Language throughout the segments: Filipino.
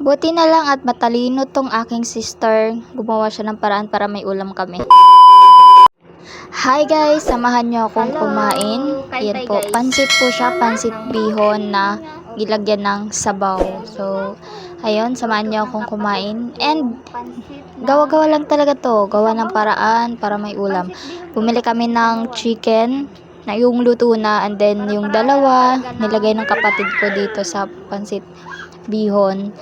Buti na lang at matalino tong aking sister. Gumawa siya ng paraan para may ulam kami. Hi guys, samahan niyo akong Hello. kumain. Kay Yan Tay, po, pansit po siya, pansit bihon na gilagyan ng sabaw. So, ayun, samahan niyo akong kumain. And gawa-gawa lang talaga to. Gawa ng paraan para may ulam. Bumili kami ng chicken na yung luto na and then yung dalawa nilagay ng kapatid ko dito sa pansit bihon.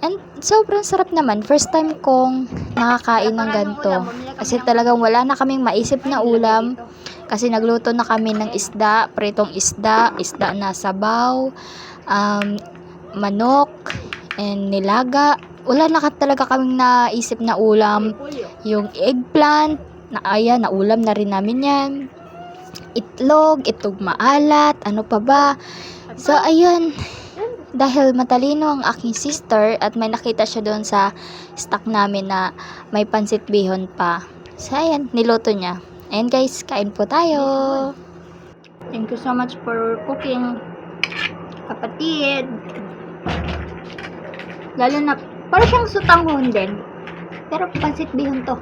And sobrang sarap naman. First time kong nakakain ng ganito. Kasi talagang wala na kaming maisip na ulam. Kasi nagluto na kami ng isda, pritong isda, isda na sabaw, um, manok, and nilaga. Wala na talaga kaming naisip na ulam. Yung eggplant, na ayan, naulam na rin namin yan. Itlog, itlog maalat, ano pa ba. So, ayun. Dahil matalino ang aking sister at may nakita siya doon sa stock namin na may pansit bihon pa. So, ayan, niluto niya. Ayan guys, kain po tayo. Thank you so much for cooking, kapatid. Lalo na, para siyang sutanghon din. Pero pansit bihon to.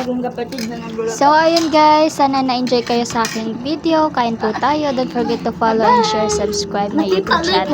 Aking kapatid na nagulat. So, ayun guys. Sana na-enjoy kayo sa aking video. Kain po tayo. Don't forget to follow and share, subscribe my YouTube channel.